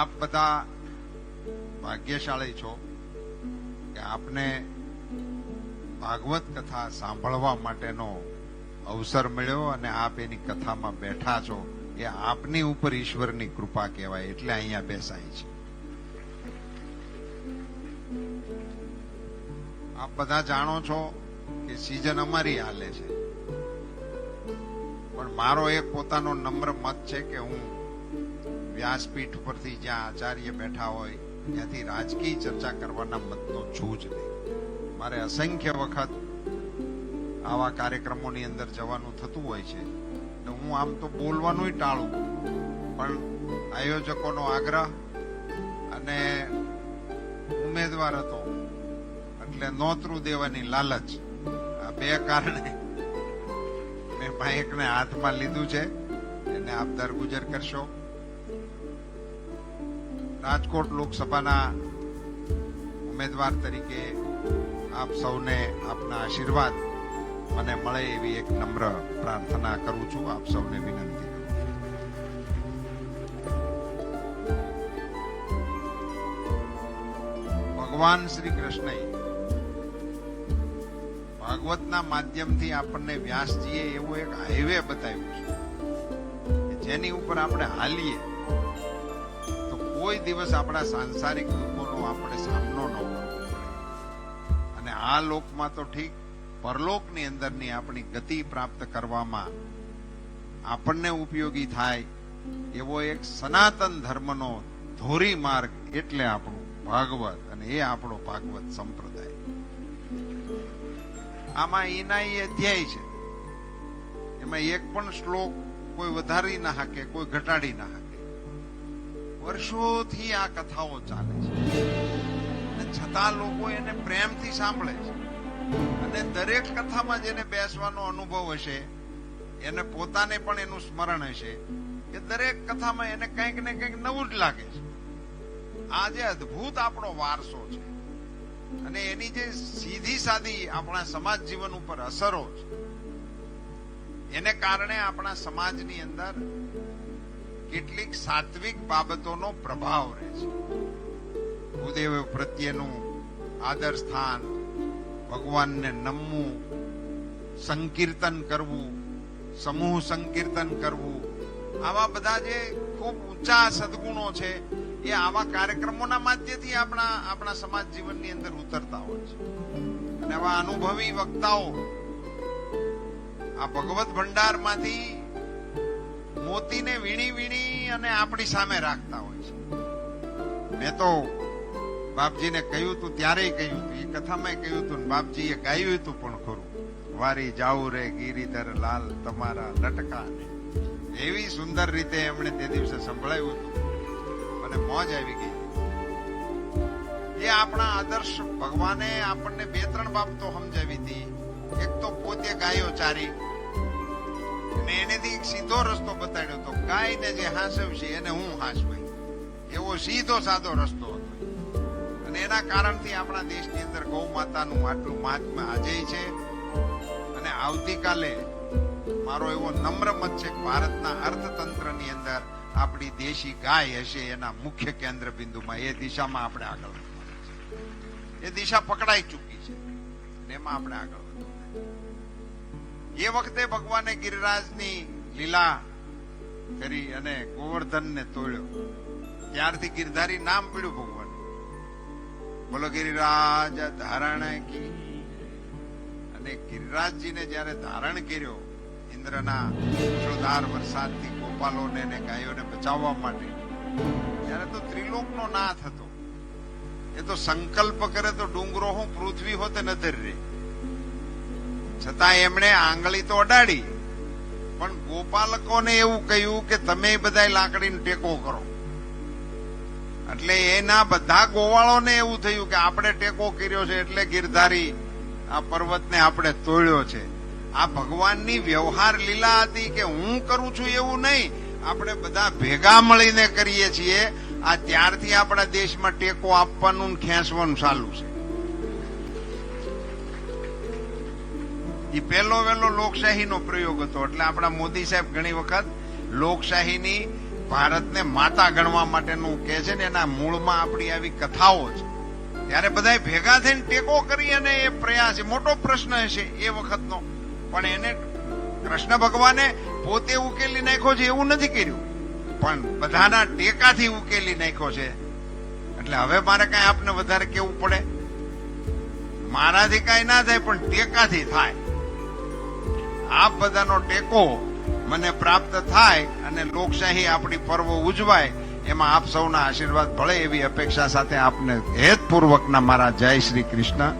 આપ બધા ભાગ્યશાળી છો કે આપને ભાગવત કથા સાંભળવા માટેનો અવસર મળ્યો અને આપ એની કથામાં બેઠા છો એ આપની ઉપર ઈશ્વરની કૃપા કહેવાય એટલે અહીંયા બેસાય છે. આપ બધા જાણો છો કે સિઝન અમારી હાલે છે. પણ મારો એક પોતાનો નમ્ર મત છે કે હું વ્યાસપીઠ પરથી જ્યાં આચાર્ય બેઠા હોય, ત્યાંથી રાજકીય ચર્ચા કરવાના મતનો છું જ નહીં મારે અસંખ્ય વખત આવા કાર્યક્રમોની અંદર જવાનું થતું હોય છે. તો હું આમ તો બોલવાનું ટાળું. પણ આયોજકોનો આગ્રહ અને ઉમેદવાર હતો, એટલે નોતરું દેવાની લાલચ. આ બે કારણે મેં માઇકને હાથમાં લીધું છે. એને આપ દરગુજર કરશો. રાજકોટ લોકસભાના ઉમેદવાર તરીકે આપ સૌને આપના આશીર્વાદ મને મળે એવી એક નમ્ર પ્રાર્થના કરું છું. આપ સૌને વિનંતી ભગવાન શ્રી કૃષ્ણએ ભાગવતના માધ્યમથી આપણને વ્યાસજીએ એવું એક હાઈવે બતાવ્યું છે જેની ઉપર આપણે હાલીએ કોઈ દિવસ આપણા સાંસારિક દુઃખોનો આપણે સામનો ન કરવો પડે. અને આ લોકમાં તો ઠીક, પરલોકની અંદરની આપણી ગતિ પ્રાપ્ત કરવામાં આપણને ઉપયોગી થાય, એવો એક સનાતન ધર્મનો ધોરી માર્ગ એટલે આપણું ભાગવત અને એ આપણો ભાગવત સંપ્રદાય. આમાં એના એ અધ્યાય છે. એમાં એક પણ શ્લોક કોઈ વધારી ના હાકે, કોઈ ઘટાડી ના હકે. વર્ષોથી આ કથાઓ ચાલે છે. અને છતાં લોકો એને પ્રેમથી સાંભળે છે. અને દરેક કથામાં જેને બેસવાનો અનુભવ હશે, એને પોતાને પણ એનું સ્મરણ હશે કે દરેક કથામાં એને કંઈક ને કંઈક નવું જ લાગે છે. આ જે અદ્ભુત આપણો વારસો છે, અને એની જે સીધી સાધી આપણા સમાજ જીવન ઉપર અસરો છે, એને કારણે આપણા સમાજની અંદર કેટલીક સાત્વિક બાબતોનો પ્રભાવ રહે છે. ભૂદેવ પ્રત્યેનું આદર સ્થાન, ભગવાનને નમવું, સંકીર્તન કરવું, સમૂહ સંકીર્તન કરવું, આવા બધા જે ખૂબ ઊંચા સદગુણો છે, એ આવા કાર્યક્રમોના માધ્યમથી આપણા આપણા સમાજ જીવનની અંદર ઉતરતા હોય છે. અને આવા અનુભવી વક્તાઓ આ ભગવત ભંડારમાંથી મોતીને વીણી વીણી અને આપણી સામે રાખતા હોય છે. મેં તો બાપજીને કહ્યું હતું ત્યારે કહ્યું હતું એ કથામાં કહ્યું હતું ને બાપજીએ ગાયું હતું પણ ખરું. વારી જાઉં રે ગિરિધર લાલ તમારા લટકા એવી સુંદર રીતે એમણે તે દિવસે સંભળાવ્યું હતું. મને મોજ આવી ગઈ. એ આપણા આદર્શ ભગવાને આપણને બે ત્રણ બાબતો સમજાવી હતી. એક તો પોતે ગાયો ચારી અને એનેથી સીધો રસ્તો બતાડ્યો તો ગાયને જે હાંસવશે એને હું હાંસવાય એવો સીધો સાદો રસ્તો હતો અને એના કારણથી આપણા દેશની અંદર ગૌ માતાનું આટલું મહાત્મા આજે છે અને આવતીકાલે મારો એવો નમ્ર મત છે ભારતના અર્થતંત્રની અંદર આપણી દેશી ગાય હશે એના મુખ્ય કેન્દ્ર બિંદુમાં એ દિશામાં આપણે આગળ. એ દિશા પકડાઈ ચૂકી છે એમાં આપણે આગળ વધવાનું છે. એ વખતે ભગવાને ગિરિરાજની લીલા કરી અને ગોવર્ધનને તોડ્યો. ત્યારથી ગિરધારી નામ પડ્યું ભગવાન બોલો, ગિરિરાજ, ધારણ અને ગિરિરાજજીને જ્યારે ધારણ કર્યો, ઇન્દ્રના મુશળધાર વરસાદથી ગોપાલોને અને ગાયોને બચાવવા માટે, ત્યારે તો ત્રિલોકનો નાથ હતો. એ તો સંકલ્પ કરે તો ડુંગરો હું પૃથ્વી હોતે નધર રે છતાં એમણે આંગળી તો અડાડી. પણ ગોપાલકોને એવું કહ્યું કે તમે બધા લાકડીનો ટેકો કરો. એટલે એના બધા ગોવાળોને એવું થયું કે આપણે ટેકો કર્યો છે એટલે ગિરધારી આ પર્વતને આપણે તોડ્યો છે. આ ભગવાનની વ્યવહાર લીલા હતી કે હું કરું છું એવું નહીં. આપણે બધા ભેગા મળીને કરીએ છીએ. આ ત્યારથી આપણા દેશમાં ટેકો આપવાનું ખેંચવાનું ચાલુ છે. એ પહેલો વહેલો લોકશાહીનો પ્રયોગ હતો. એટલે આપણા મોદી સાહેબ ઘણી વખત લોકશાહીની ભારતને માતા ગણવા માટેનું કે છે ને, એના મૂળમાં આપણી આવી કથાઓ છે. ત્યારે બધા ભેગા થઈને ટેકો કરી અને એ પ્રયાસ મોટો પ્રશ્ન હશે એ વખતનો. પણ એને કૃષ્ણ ભગવાને પોતે ઉકેલી નાખ્યો છે એવું નથી કર્યું. પણ બધાના ટેકાથી ઉકેલી નાખ્યો છે. એટલે હવે મારે કઈ આપને વધારે કેવું પડે? મારાથી કઈ ના થાય, પણ ટેકાથી થાય. આપ બધાનો ટેકો મને પ્રાપ્ત થાય અને લોકશાહી આપણી પર્વ ઉજવાય, એમાં આપ સૌના આશીર્વાદ ભળે એવી અપેક્ષા સાથે આપને હેતપૂર્વકના મારા જય શ્રી કૃષ્ણ.